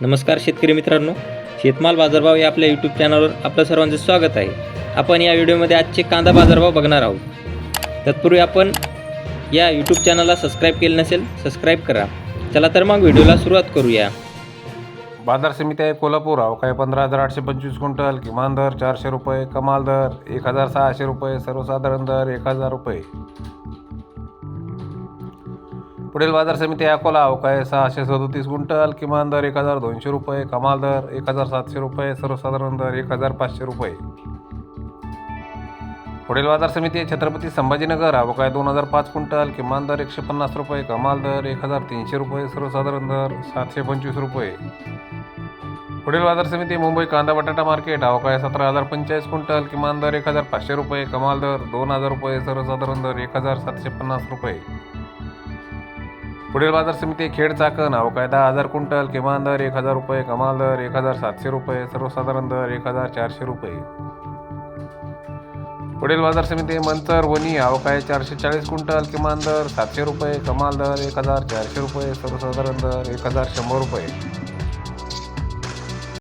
नमस्कार शेतकरी मित्रांनो शेतमाल बाजारभाव या आपल्या यूट्यूब चॅनलवर आपलं सर्वांचं स्वागत आहे. आपण या व्हिडिओमध्ये आजचे कांदा बाजारभाव बघणार आहोत. तत्पूर्वी आपण या यूट्यूब चॅनलला सबस्क्राईब केलं नसेल सबस्क्राईब करा. चला तर मग व्हिडिओला सुरुवात करूया. बाजार समिती आहे कोल्हापूर अवकाळी पंधरा हजार आठशे पंचवीस क्विंटल किमान दर चारशे रुपये कमाल दर एक हजार सहाशे रुपये सर्वसाधारण दर एक हजार रुपये. पुढील बाजार समिती अकोला अवकाळी सहाशे सदोतीस क्विंटल किमान दर एक हजार दोनशे रुपये कमाल दर एक हजार सातशे रुपये सर्वसाधारण दर एक हजार पाचशे रुपये. पुढील बाजार समिती छत्रपती संभाजीनगर अवकाळी दोन हजार पाच क्विंटल किमान दर एकशे पन्नास रुपये कमाल दर एक हजार तीनशे रुपये सर्वसाधारण दर सातशे पंचवीस रुपये. पुढील बाजार समिती मुंबई कांदा बटाटा मार्केट अवकाळी सतरा हजार पंचेचाळीस क्विंटल किमान दर एक हजार पाचशे रुपये कमाल दर दोन हजार रुपये सर्वसाधारण दर एक हजार सातशे पन्नास रुपये. पुढील बाजार समिती खेड चाकण अवकाळी दहा हजार क्विंटल किमान दर एक हजार रुपये कमाल दर एक हजार सातशे रुपये सर्वसाधारण दर एक हजार चारशे रुपये. पुढील बाजार समिती मंतर वनी अवकाय चारशे चाळीस क्विंटल किमान दर सातशे रुपये कमाल दर एक हजार चारशे रुपये सर्वसाधारण दर एक हजार शंभर रुपये.